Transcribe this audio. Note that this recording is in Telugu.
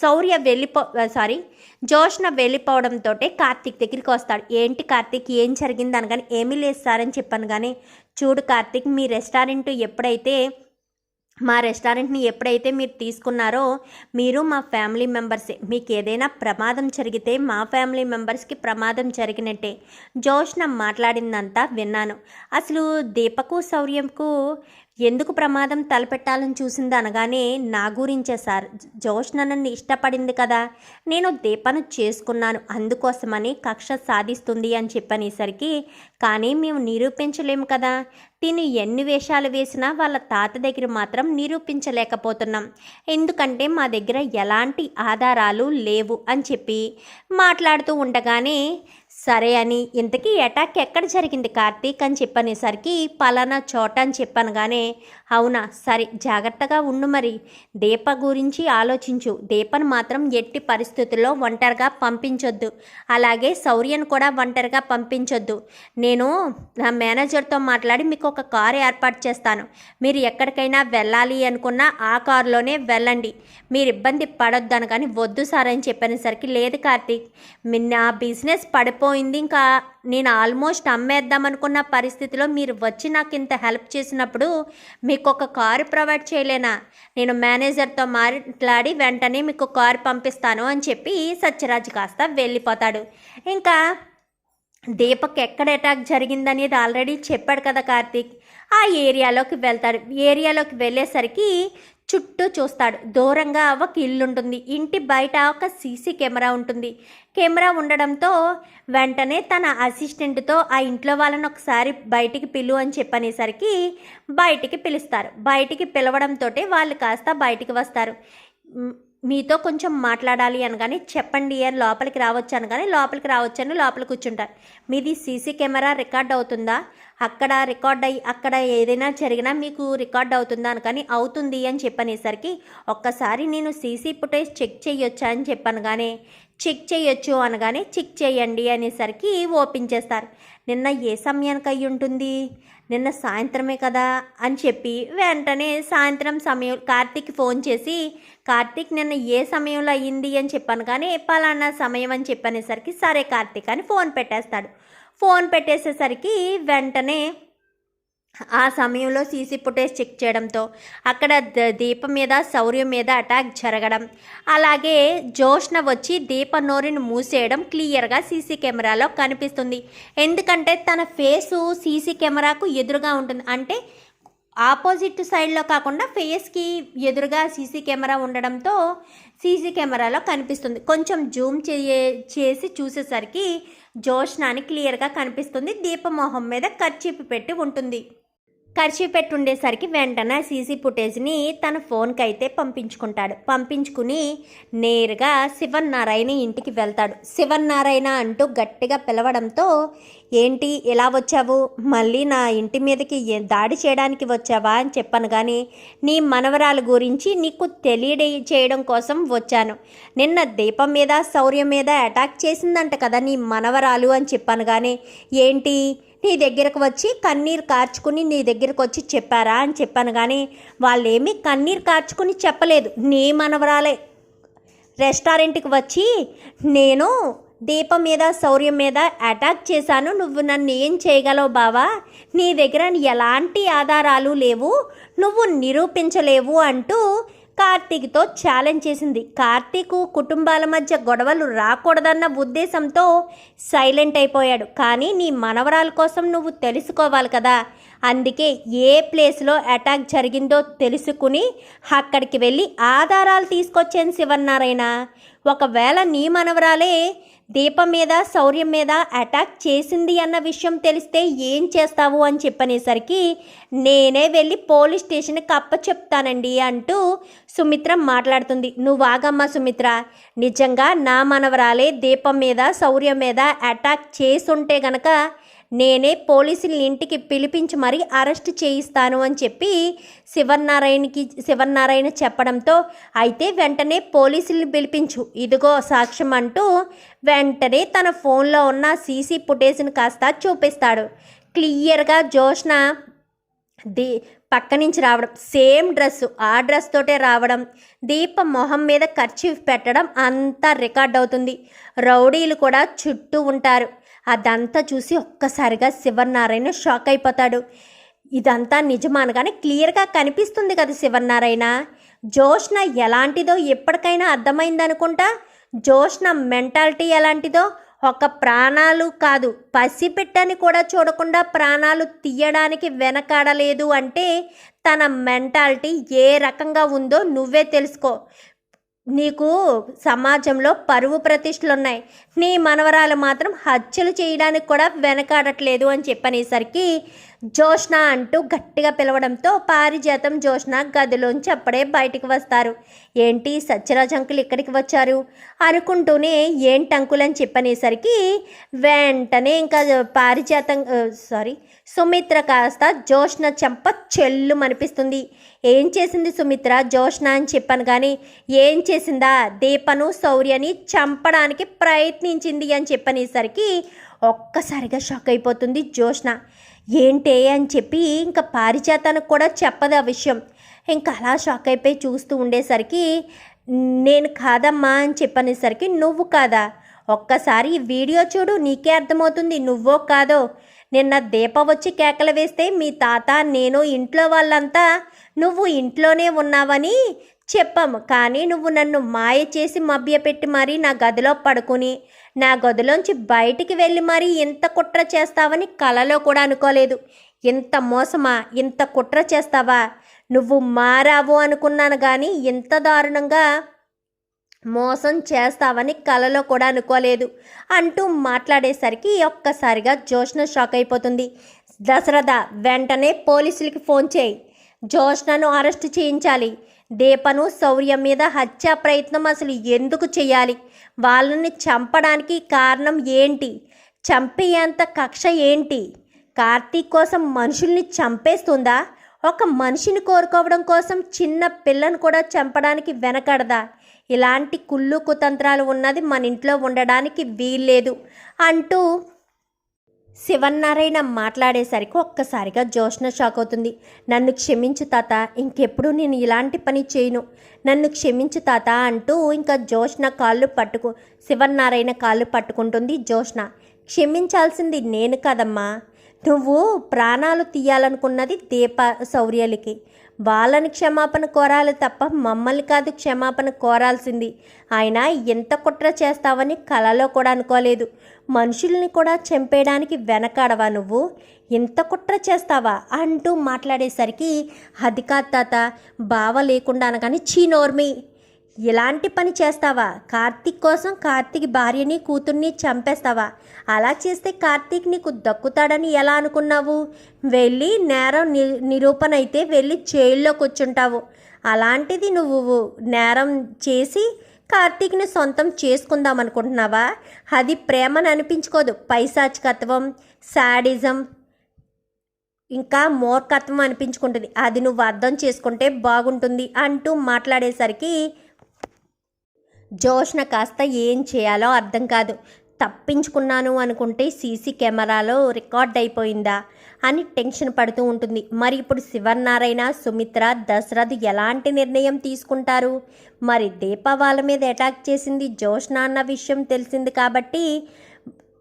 శౌర్య వెళ్ళిపో సారీ జోష్న వెళ్ళిపోవడంతో కార్తీక్ దగ్గరికి వస్తాడు. ఏంటి కార్తీక్? ఏం జరిగింది అనగానే ఏమీ లేదు సార్ అని చెప్పాను కానీ చూడు కార్తీక్ మీ రెస్టారెంట్ ఎప్పుడైతే మా రెస్టారెంట్ని ఎప్పుడైతే మీరు తీసుకున్నారో మీరు మా ఫ్యామిలీ మెంబర్సే. మీకు ఏదైనా ప్రమాదం జరిగితే మా ఫ్యామిలీ మెంబర్స్కి ప్రమాదం జరిగినట్టే. జోష్న మాట్లాడిందంతా విన్నాను. అసలు దీపకు శౌర్యంకు ఎందుకు ప్రమాదం తలపెట్టాలని చూసింది అనగానే నా గురించే సార్. జోష్ నన్ను ఇష్టపడింది కదా. నేను దీపను చేసుకున్నాను. అందుకోసమని కక్ష సాధిస్తుంది అని చెప్పనేసరికి కానీ మేము నిరూపించలేము కదా. దీన్ని ఎన్ని వేషాలు వేసినా వాళ్ళ తాత దగ్గర మాత్రం నిరూపించలేకపోతున్నాం. ఎందుకంటే మా దగ్గర ఎలాంటి ఆధారాలు లేవు అని చెప్పి మాట్లాడుతూ ఉండగానే సరే అని ఇంతకీ అటాక్ ఎక్కడ జరిగింది కార్తీక్ అని చెప్పనేసరికి పలానా చోట అని చెప్పనగానే అవునా సరే జాగ్రత్తగా ఉండు మరి. దీప గురించి ఆలోచించు. దీపను మాత్రం ఎట్టి పరిస్థితుల్లో ఒంటరిగా పంపించొద్దు. అలాగే శౌర్యను కూడా ఒంటరిగా పంపించొద్దు. నేను నా మేనేజర్తో మాట్లాడి మీకు ఒక కారు ఏర్పాటు చేస్తాను. మీరు ఎక్కడికైనా వెళ్ళాలి అనుకున్నా ఆ కారులోనే వెళ్ళండి. మీరు ఇబ్బంది పడొద్దు అనగాని వద్దు సార్ అని చెప్పనేసరికి లేదు కార్తీక్ నా బిజినెస్ అయిపోయింది ఇంకా నేను ఆల్మోస్ట్ అమ్మేద్దాం అనుకున్న పరిస్థితిలో మీరు వచ్చి నాకు ఇంత హెల్ప్ చేసినప్పుడు మీకు ఒక కారు ప్రొవైడ్ చేయలేనా? నేను మేనేజర్తో మాట్లాడి వెంటనే మీకు కారు పంపిస్తాను అని చెప్పి సత్యరాజ్ కాస్త వెళ్ళిపోతాడు. ఇంకా దీపక్ ఎక్కడ అటాక్ జరిగిందనేది ఆల్రెడీ చెప్పాడు కదా కార్తీక్. ఆ ఏరియాలోకి వెళ్తాడు. ఏరియాలోకి వెళ్ళేసరికి చుట్టూ చూస్తాడు. దూరంగా ఒక ఇల్లు ఉంటుంది ఇంటి బయట ఒక సీసీ కెమెరా ఉంటుంది. కెమెరా ఉండడంతో వెంటనే తన అసిస్టెంట్తో ఆ ఇంట్లో వాళ్ళని ఒకసారి బయటికి పిలు అని చెప్పనేసరికి బయటికి పిలుస్తారు. బయటికి పిలవడంతో వాళ్ళు కాస్త బయటికి వస్తారు. మీతో కొంచెం మాట్లాడాలి అనగానే చెప్పండి అని లోపలికి రావచ్చు అనగానే లోపలికి రావచ్చని లోపల కూర్చుంటారు. మీది సీసీ కెమెరా రికార్డ్ అవుతుందా? అక్కడ రికార్డ్ అయ్యి అక్కడ ఏదైనా జరిగినా మీకు రికార్డ్ అవుతుందా అనగాని అవుతుంది అని చెప్పనేసరికి ఒక్కసారి నేను సీసీ ఫుటేజ్ చెక్ చేయొచ్చా అని చెప్పాను కానీ చెక్ చేయొచ్చు అనగానే చెక్ చేయండి అనేసరికి ఓపెన్ చేస్తారు. నిన్న ఏ సమయానికి అయి ఉంటుంది? నిన్న సాయంత్రమే కదా అని చెప్పి వెంటనే సాయంత్రం సమయం కార్తీక్ ఫోన్ చేసి కార్తీక్ నిన్న ఏ సమయంలో అయ్యింది? అని చెప్పాను. కానీ పలానా సమయం అని చెప్పనేసరికి సరే కార్తీక్ అని ఫోన్ పెట్టేస్తాడు. ఫోన్ పెట్టేసేసరికి వెంటనే ఆ సమయంలో సీసీ ఫుటేజ్ చెక్ చేయడంతో అక్కడ ద- మీద శౌర్యం మీద అటాక్ జరగడం. అలాగే జోష్న వచ్చి దీప నోరుని మూసేయడం క్లియర్గా సీసీ కెమెరాలో కనిపిస్తుంది. ఎందుకంటే తన ఫేసు సీసీ కెమెరాకు ఎదురుగా ఉంటుంది. అంటే ఆపోజిట్ సైడ్లో కాకుండా ఫేస్కి ఎదురుగా సీసీ కెమెరా ఉండడంతో సీసీ కెమెరాలో కనిపిస్తుంది. కొంచెం జూమ్ చే చేసి చూసేసరికి జోష్నాని క్లియర్గా కనిపిస్తుంది. దీపమోహం మీద కర్చీపు పెట్టి ఉంటుంది. ఖర్చు పెట్టుండేసరికి వెంటనే సీసీ ఫుటేజ్ని తన ఫోన్కి అయితే పంపించుకుంటాడు. పంపించుకుని నేరుగా శివన్నారాయణ ఇంటికి వెళ్తాడు. శివన్నారాయణ అంటూ గట్టిగా పిలవడంతో ఏంటి ఎలా వచ్చావు? మళ్ళీ నా ఇంటి మీదకి దాడి చేయడానికి వచ్చావా? అని చెప్పాను కానీ నీ మనవరాల గురించి నీకు తెలియడే చేయడం కోసం వచ్చాను. నిన్న దీపం మీద శౌర్యం మీద అటాక్ చేసిందంట కదా నీ మనవరాలు అని చెప్పాను కానీ ఏంటి? నీ దగ్గరకు వచ్చి కన్నీరు కార్చుకుని నీ దగ్గరకు వచ్చి చెప్పారా అని చెప్పాను కానీ వాళ్ళేమీ కన్నీరు కార్చుకుని చెప్పలేదు. నీ మనవరాలే. రెస్టారెంట్కి వచ్చి నేను దీపం మీద శౌర్యం మీద అటాక్ చేశాను. నువ్వు నన్ను ఏం చేయగలవు బావా? నీ దగ్గర ఎలాంటి ఆధారాలు లేవు. నువ్వు నిరూపించలేవు అంటూ కార్తీక్తో ఛాలెంజ్ చేసింది. కార్తీక్ కుటుంబాల మధ్య గొడవలు రాకూడదన్న ఉద్దేశంతో సైలెంట్ అయిపోయాడు. కానీ నీ మనవరాల కోసం నువ్వు తెలుసుకోవాలి కదా. అందుకే ఏ ప్లేస్లో అటాక్ జరిగిందో తెలుసుకుని అక్కడికి వెళ్ళి ఆధారాలు తీసుకొచ్చాను శివన్నారాయణ. ఒకవేళ నీ మనవరాలే దీపం మీద శౌర్యం మీద అటాక్ చేసింది అన్న విషయం తెలిస్తే ఏం చేస్తావు అని చెప్పనేసరికి నేనే వెళ్ళి పోలీస్ స్టేషన్కి అప్ప చెప్తానండి అంటూ సుమిత్ర మాట్లాడుతుంది. నువ్వు వాగమ్మా సుమిత్ర. నిజంగా నా మనవరాలే దీపం మీద శౌర్యం మీద అటాక్ చేసుంటే గనక నేనే పోలీసుల్ని ఇంటికి పిలిపించి మరీ అరెస్ట్ చేయిస్తాను అని చెప్పి శివనారాయణకి శివనారాయణ చెప్పడంతో అయితే వెంటనే పోలీసుల్ని పిలిపించు. ఇదిగో సాక్ష్యం అంటూ వెంటనే తన ఫోన్లో ఉన్న సీసీ ఫుటేజ్ని కాస్త చూపిస్తాడు. క్లియర్గా జోష్న ది పక్క నుంచి రావడం. సేమ్ డ్రెస్సు ఆ డ్రెస్ తోటే రావడం. దీప మొహం మీద ఖర్చు పెట్టడం అంతా రికార్డ్ అవుతుంది. రౌడీలు కూడా చుట్టూ ఉంటారు. అదంతా చూసి ఒక్కసారిగా శివనారాయణ షాక్ అయిపోతాడు. ఇదంతా నిజమానగానే క్లియర్గా కనిపిస్తుంది కదా శివనారాయణ జోష్న ఎలాంటిదో ఎప్పటికైనా అర్థమైందనుకుంటా? జోష్న మెంటాలిటీ ఎలాంటిదో? ఒక ప్రాణాలు కాదు పసిపిట్టని కూడా చూడకుండా ప్రాణాలు తీయడానికి వెనకాడలేదు అంటే తన మెంటాలిటీ ఏ రకంగా ఉందో నువ్వే తెలుసుకో. నీకు సమాజంలో పరువు ప్రతిష్టలు ఉన్నాయి నీ మనవరాలు మాత్రం హత్యలు చేయడానికి కూడా వెనకాడట్లేదు అని చెప్పనేసరికి జోష్న అంటూ గట్టిగా పిలవడంతో పారిజాతం జోష్న గదిలోంచి అప్పుడే బయటికి వస్తారు. ఏంటి సత్యరాజ్ అంకుల్ ఇక్కడికి వచ్చారు? అనుకుంటూనే ఏంటి అంకుల్ అని చెప్పనేసరికి వెంటనే ఇంకా పారిజాతం సారీ సుమిత్ర కాస్త జోష్న చెంప చెల్లు అనిపిస్తుంది ఏం చేసింది సుమిత్ర? జోష్న అని చెప్పాను కానీ ఏం చేసిందా? దీపను శౌర్యని చంపడానికి ప్రయత్నించింది అని చెప్పనేసరికి ఒక్కసారిగా షాక్ అయిపోతుంది జోష్న. ఏంటే అని చెప్పి ఇంకా పారిజాతానికి కూడా చెప్పదు ఆ విషయం. ఇంకా అలా షాక్ అయిపోయి చూస్తూ ఉండేసరికి నేను కాదమ్మా అని చెప్పనేసరికి నువ్వు కాదా? ఒక్కసారి ఈ వీడియో చూడు నీకే అర్థమవుతుంది నువ్వో కాదో? నిన్న దీప వచ్చి కేకలు వేస్తే మీ తాత నేను ఇంట్లో వాళ్ళంతా నువ్వు ఇంట్లోనే ఉన్నావని చెప్పాము కానీ నువ్వు నన్ను మాయ చేసి మభ్యపెట్టి మరీ నా గదిలో పడుకుని నా గదిలోంచి బయటికి వెళ్ళి మరీ ఇంత కుట్ర చేస్తావని కలలో కూడా అనుకోలేదు. ఇంత మోసమా? ఇంత కుట్ర చేస్తావా? నువ్వు మారావు అనుకున్నాను కానీ ఇంత దారుణంగా మోసం చేస్తావని కలలో కూడా అనుకోలేదు. అంటూ మాట్లాడేసరికి ఒక్కసారిగా జోష్న షాక్ అయిపోతుంది. దశరథ వెంటనే పోలీసులకి ఫోన్ చేయి. జోష్నను అరెస్ట్ చేయించాలి. దీపను శౌర్య మీద హత్యా ప్రయత్నం అసలు ఎందుకు చేయాలి? వాళ్ళని చంపడానికి కారణం ఏంటి? చంపేంత కక్ష ఏంటి? కార్తీక్ కోసం మనుషుల్ని చంపేస్తుందా? ఒక మనిషిని కోరుకోవడం కోసం చిన్న పిల్లను కూడా చంపడానికి వెనకడదా? ఇలాంటి కుళ్ళు కుతంత్రాలు ఉన్నది మన ఇంట్లో ఉండడానికి వీల్లేదు అంటూ శివన్నారాయణ మాట్లాడేసరికి ఒక్కసారిగా జోష్న షాక్ అవుతుంది. నన్ను క్షమించు తాత ఇంకెప్పుడు నేను ఇలాంటి పని చేయను. నన్ను క్షమించు తాత అంటూ ఇంకా జోష్న కాళ్ళు పట్టుకు శివన్నారాయణ కాళ్ళు పట్టుకుంటుంది జోష్న క్షమించాల్సింది నేను కదమ్మా. నువ్వు ప్రాణాలు తీయాలనుకున్నది దీప శౌర్యలకి. వాళ్ళని క్షమాపణ కోరాలి తప్ప మమ్మల్ని కాదు క్షమాపణ కోరాల్సింది. ఆయన ఎంత కుట్ర చేస్తావని కలలో కూడా అనుకోలేదు. మనుషుల్ని కూడా చంపేయడానికి వెనకాడవా నువ్వు? ఇంత కుట్ర చేస్తావా? అంటూ మాట్లాడేసరికి అది కాదు తాత బావ లేకుండా అనగానే చీనోర్మి ఇలాంటి పని చేస్తావా? కార్తీక్ కోసం కార్తీక్ భార్యని కూతుర్ని చంపేస్తావా? అలా చేస్తే కార్తీక్ నీకు దక్కుతాడని ఎలా అనుకున్నావు? వెళ్ళి నేరం ని నిరూపణ అయితే వెళ్ళి జైల్లో కూర్చుంటావు. అలాంటిది నువ్వు నేరం చేసి కార్తీక్ని సొంతం చేసుకుందాం అనుకుంటున్నావా అది ప్రేమను అనిపించుకోదు. పైశాచికత్వం శాడిజం ఇంకా మూర్ఖత్వం అనిపించుకుంటుంది. అది నువ్వు అర్థం చేసుకుంటే బాగుంటుంది అంటూ మాట్లాడేసరికి జోష్న కాస్త ఏం చేయాలో అర్థం కాదు. తప్పించుకున్నాను అనుకుంటే సీసీ కెమెరాలో రికార్డ్ అయిపోయిందా అని టెన్షన్ పడుతూ ఉంటుంది. మరి ఇప్పుడు శివనారాయణ సుమిత్ర దశరథ్ ఎలాంటి నిర్ణయం తీసుకుంటారు? మరి దీప వాళ్ళ మీద అటాక్ చేసింది జోష్న అన్న విషయం తెలిసింది కాబట్టి